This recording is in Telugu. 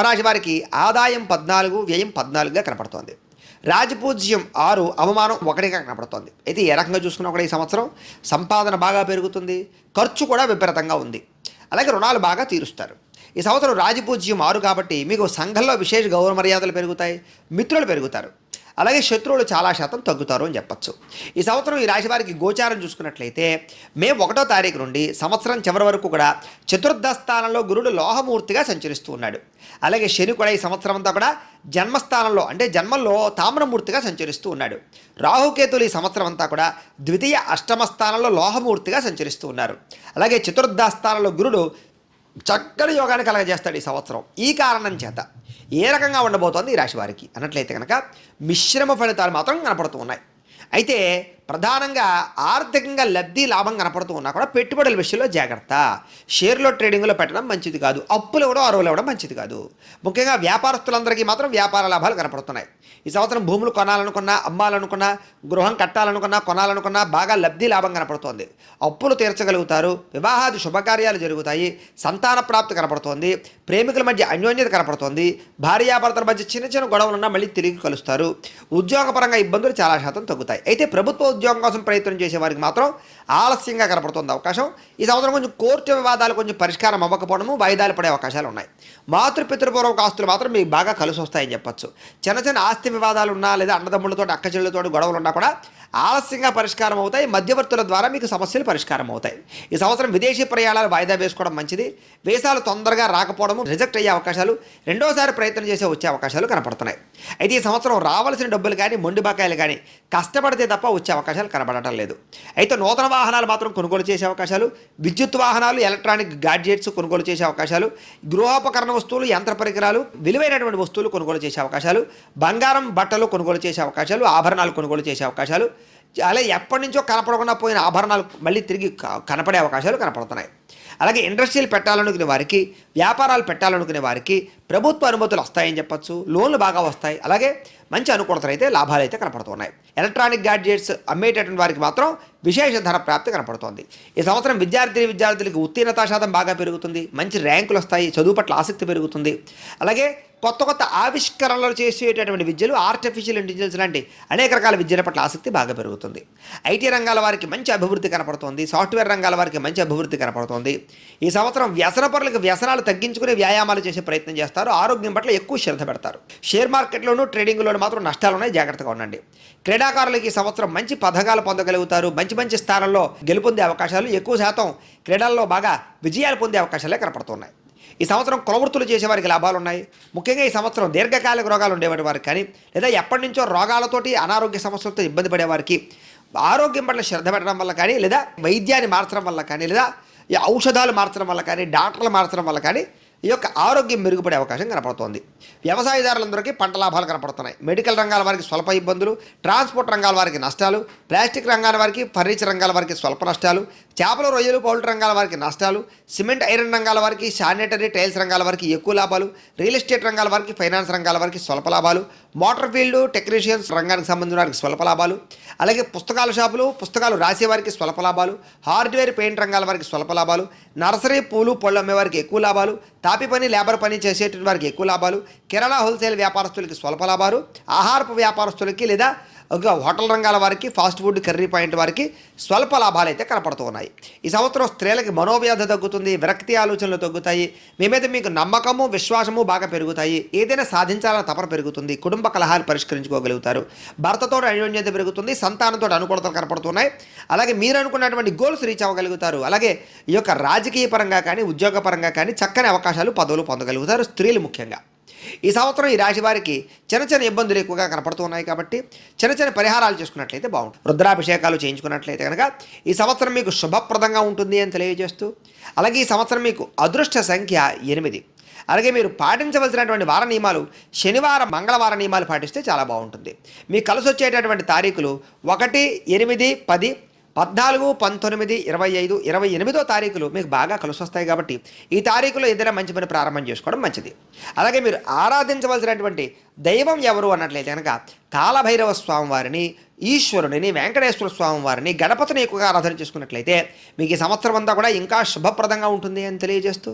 కుంభరాశి వారికి ఆదాయం పద్నాలుగు వ్యయం పద్నాలుగుగా కనపడుతోంది. రాజపూజ్యం ఆరు అవమానం ఒకటిగా కనపడుతోంది. అయితే ఏ రకంగా చూసుకున్నా కూడా ఈ సంవత్సరం సంపాదన బాగా పెరుగుతుంది ఖర్చు కూడా విపరీతంగా ఉంది. అలాగే రుణాలు బాగా తీరుస్తారు. ఈ సంవత్సరం రాజపూజ్యం ఆరు కాబట్టి మీకు సంఘంలో విశేష గౌరవ మర్యాదలు పెరుగుతాయి మిత్రులు పెరుగుతారు. అలాగే శత్రువులు చాలా శాతం తగ్గుతారు అని చెప్పచ్చు. ఈ సంవత్సరం ఈ రాశి వారికి గోచారం చూసుకున్నట్లయితే మే ఒకటో తారీఖు నుండి సంవత్సరం చివరి వరకు కూడా చతుర్థ స్థానంలో గురుడు లోహమూర్తిగా సంచరిస్తూ ఉన్నాడు. అలాగే శని కూడా ఈ సంవత్సరం అంతా కూడా జన్మస్థానంలో అంటే జన్మల్లో తామ్రమూర్తిగా సంచరిస్తూ ఉన్నాడు. రాహుకేతులు ఈ సంవత్సరం అంతా కూడా ద్వితీయ అష్టమ స్థానంలో లోహమూర్తిగా సంచరిస్తూ ఉన్నారు. అలాగే చతుర్థ స్థానంలో గురుడు చక్కని యోగాన్ని కలగజేస్తాడు ఈ సంవత్సరం. ఈ కారణం చేత ఏ రకంగా ఉండబోతోంది ఈ రాశి వారికి? అన్నట్లయితే కనుక మిశ్రమ ఫలితాలు మాత్రం కనపడుతూ ఉన్నాయి. అయితే ప్రధానంగా ఆర్థికంగా లబ్ధి లాభం కనపడుతూ ఉన్నా కూడా పెట్టుబడుల విషయంలో జాగ్రత్త. షేర్లో ట్రేడింగ్లో పెట్టడం మంచిది కాదు. అప్పులు ఇవ్వడం అరువులు ఇవ్వడం మంచిది కాదు. ముఖ్యంగా వ్యాపారస్తులందరికీ మాత్రం వ్యాపార లాభాలు కనపడుతున్నాయి. ఈ సంవత్సరం భూములు కొనాలనుకున్నా అమ్మాలనుకున్నా గృహం కట్టాలనుకున్నా కొనాలనుకున్నా బాగా లబ్ధి లాభం కనపడుతోంది. అప్పులు తీర్చగలుగుతారు. వివాహాది శుభకార్యాలు జరుగుతాయి. సంతాన ప్రాప్తి కనపడుతోంది. ప్రేమికుల మధ్య అన్యోన్యత కనపడుతోంది. భార్యాభర్తల మధ్య చిన్న చిన్న గొడవలున్నా మళ్ళీ తిరిగి కలుస్తారు. ఉద్యోగపరంగా ఇబ్బందులు చాలా శాతం తగ్గుతాయి. అయితే ప్రభుత్వ ఉద్యోగం కోసం ప్రయత్నం చేసే వారికి మాత్రం ఆలస్యంగా కనపడుతుంది అవకాశం. ఈ సంవత్సరం కొంచెం కోర్టు వివాదాలు కొంచెం పరిష్కారం అవ్వకపోవడము వాయిదాలు పడే అవకాశాలు ఉన్నాయి. మాతృపితృపూర్వక ఆస్తులు మాత్రం మీకు బాగా కలిసి వస్తాయని చెప్పొచ్చు. చిన్న చిన్న ఆస్తి వివాదాలు ఉన్నా లేదా అన్నదమ్ములతో అక్కచెల్లెలతో గొడవలు ఉన్నా కూడా ఆలస్యంగా పరిష్కారం అవుతాయి. మధ్యవర్తుల ద్వారా మీకు సమస్యలు పరిష్కారం అవుతాయి. ఈ సంవత్సరం విదేశీ ప్రయాణాలు వాయిదా వేసుకోవడం మంచిది. వేసాలు తొందరగా రాకపోవడము రిజెక్ట్ అయ్యే అవకాశాలు రెండోసారి ప్రయత్నం చేసే వచ్చే అవకాశాలు కనపడుతున్నాయి. అయితే ఈ సంవత్సరం రావాల్సిన డబ్బులు కానీ మొండి బకాయిలు కానీ కష్టపడితే తప్ప వచ్చే అవకాశం అవకాశాలు కనబడటం లేదు. అయితే నూతన వాహనాలు మాత్రం కొనుగోలు చేసే అవకాశాలు విద్యుత్ వాహనాలు ఎలక్ట్రానిక్ గాడ్జెట్స్ కొనుగోలు చేసే అవకాశాలు గృహోపకరణ వస్తువులు యంత్ర పరికరాలు విలువైనటువంటి వస్తువులు కొనుగోలు చేసే అవకాశాలు బంగారం బట్టలు కొనుగోలు చేసే అవకాశాలు ఆభరణాలు కొనుగోలు చేసే అవకాశాలు అలా ఎప్పటి నుంచో కనపడకుండా పోయిన ఆభరణాలు మళ్ళీ తిరిగి కనపడే అవకాశాలు కనపడుతున్నాయి. అలాగే ఇండస్ట్రీలు పెట్టాలనుకునే వారికి వ్యాపారాలు పెట్టాలనుకునే వారికి ప్రభుత్వ అనుమతులు వస్తాయని చెప్పచ్చు లోన్లు బాగా వస్తాయి. అలాగే మంచి అనుకూలతలు అయితే లాభాలు అయితే కనపడుతున్నాయి. ఎలక్ట్రానిక్ గ్యాడ్జెట్స్ అమ్మేటటువంటి వారికి మాత్రం విశేష ధర ప్రాప్తి కనపడుతోంది. ఈ సంవత్సరం విద్యార్థి విద్యార్థులకి ఉత్తీర్ణతా శాతం బాగా పెరుగుతుంది. మంచి ర్యాంకులు వస్తాయి. చదువు పట్ల ఆసక్తి పెరుగుతుంది. అలాగే కొత్త కొత్త ఆవిష్కరణలు చేసేటటువంటి విద్యలు ఆర్టిఫిషియల్ ఇంటెలిజెన్స్ లాంటి అనేక రకాల విద్యల పట్ల ఆసక్తి బాగా పెరుగుతుంది. ఐటీ రంగాల వారికి మంచి అభివృద్ధి కనపడుతోంది. సాఫ్ట్వేర్ రంగాల వారికి మంచి అభివృద్ధి కనపడుతోంది. ఈ సంవత్సరం వ్యసన పరులకు వ్యసనాలు తగ్గించుకునే వ్యాయామాలు చేసే ప్రయత్నం చేస్తారు. ఆరోగ్యం పట్ల ఎక్కువ శ్రద్ధ పెడతారు. షేర్ మార్కెట్లోనూ ట్రేడింగ్లోనూ మాత్రం నష్టాలు ఉన్నాయి జాగ్రత్తగా ఉండండి. క్రీడాకారులకి ఈ సంవత్సరం మంచి పథకాలు పొందగలుగుతారు. మంచి మంచి స్థానంలో గెలుపొందే అవకాశాలు ఎక్కువ శాతం క్రీడల్లో బాగా విజయాలు పొందే అవకాశాలే కనపడుతున్నాయి. ఈ సంవత్సరం కులవృత్తులు చేసేవారికి లాభాలు ఉన్నాయి ముఖ్యంగా ఈ సంవత్సరం దీర్ఘకాలిక రోగాలు ఉండేవారి వారికి కానీ లేదా ఎప్పటి నుంచో రోగాలతోటి అనారోగ్య సమస్యలతో ఇబ్బంది పడేవారికి ఆరోగ్యం పట్ల శ్రద్ధ పెట్టడం వల్ల కానీ లేదా వైద్యాన్ని మార్చడం వల్ల కానీ లేదా ఈ ఔషధాలు మార్చడం వల్ల కానీ డాక్టర్లు మార్చడం వల్ల కానీ ఈ యొక్క ఆరోగ్యం మెరుగుపడే అవకాశం కనపడుతోంది. వ్యవసాయదారులందరికీ పంట లాభాలు కనపడుతున్నాయి. మెడికల్ రంగాల వారికి స్వల్ప ఇబ్బందులు ట్రాన్స్పోర్ట్ రంగాల వారికి నష్టాలు ప్లాస్టిక్ రంగాల వారికి ఫర్నిచర్ రంగాల వారికి స్వల్ప నష్టాలు చేపల రొయ్యలు పౌల్ట్రీ రంగాల వారికి నష్టాలు సిమెంట్ ఐరన్ రంగాల వారికి శానిటరీ టైల్స్ రంగాల వారికి ఎక్కువ లాభాలు రియల్ ఎస్టేట్ రంగాల వారికి ఫైనాన్స్ రంగాల వారికి స్వల్ప లాభాలు మోటార్ ఫీల్డ్ టెక్నీషియన్స్ రంగానికి సంబంధించిన వారికి స్వల్ప లాభాలు అలాగే పుస్తకాల షాపులు పుస్తకాలు రాసే వారికి స్వల్ప లాభాలు హార్డ్వేర్ పెయింట్ రంగాల వారికి స్వల్ప లాభాలు నర్సరీ పూలు పళ్ళు అమ్మే వారికి ఎక్కువ లాభాలు తాపి పని లేబర్ పని చేసేటువంటి వారికి ఎక్కువ లాభాలు కిరాణా హోల్సేల్ వ్యాపారస్తులకి స్వల్ప లాభాలు ఆహారపు వ్యాపారస్తులకి లేదా ఒక హోటల్ రంగాల వారికి ఫాస్ట్ ఫుడ్ కర్రీ పాయింట్ వారికి స్వల్ప లాభాలు అయితే కనపడుతూ ఉన్నాయి. ఈ సంవత్సరం స్త్రీలకి మనోవ్యాధి తగ్గుతుంది విరక్తి ఆలోచనలు తగ్గుతాయి మీ మీద మీకు నమ్మకము విశ్వాసము బాగా పెరుగుతాయి ఏదైనా సాధించాలని తపన పెరుగుతుంది కుటుంబ కలహాలు పరిష్కరించుకోగలుగుతారు. భర్తతో అన్యోన్యత పెరుగుతుంది సంతానంతో అనుకూలతలు కనపడుతున్నాయి. అలాగే మీరు అనుకున్నటువంటి గోల్స్ రీచ్ అవ్వగలుగుతారు. అలాగే ఈ యొక్క రాజకీయ పరంగా కానీ ఉద్యోగ పరంగా కానీ చక్కని అవకాశాలు పదవులు పొందగలుగుతారు స్త్రీలు ముఖ్యంగా. ఈ సంవత్సరం ఈ రాశి వారికి చిన్న చిన్న ఇబ్బందులు ఎక్కువగా కనపడుతున్నాయి కాబట్టి చిన్న చిన్న పరిహారాలు చేసుకున్నట్లయితే బాగుంటుంది. రుద్రాభిషేకాలు చేయించుకున్నట్లయితే కనుక ఈ సంవత్సరం మీకు శుభప్రదంగా ఉంటుంది అని తెలియజేస్తూ అలాగే ఈ సంవత్సరం మీకు అదృష్ట సంఖ్య ఎనిమిది. అలాగే మీరు పాటించవలసినటువంటి వార నియమాలు శనివారం మంగళవార నియమాలు పాటిస్తే చాలా బాగుంటుంది. మీకు కలిసి వచ్చేటటువంటి తారీఖులు ఒకటి ఎనిమిది పది పద్నాలుగు పంతొమ్మిది ఇరవై ఐదు ఇరవై ఎనిమిదో తారీఖులు మీకు బాగా కలిసి వస్తాయి కాబట్టి ఈ తారీఖులో ఏదైనా మంచి పని ప్రారంభం చేసుకోవడం మంచిది. అలాగే మీరు ఆరాధించవలసినటువంటి దైవం ఎవరు అన్నట్లయితే కనుక కాలభైరవ స్వామి వారిని ఈశ్వరుడిని వెంకటేశ్వర స్వామి వారిని గణపతిని ఎక్కువగా ఆరాధన చేసుకున్నట్లయితే మీకు ఈ సంవత్సరం అంతా కూడా ఇంకా శుభప్రదంగా ఉంటుంది అని తెలియజేస్తూ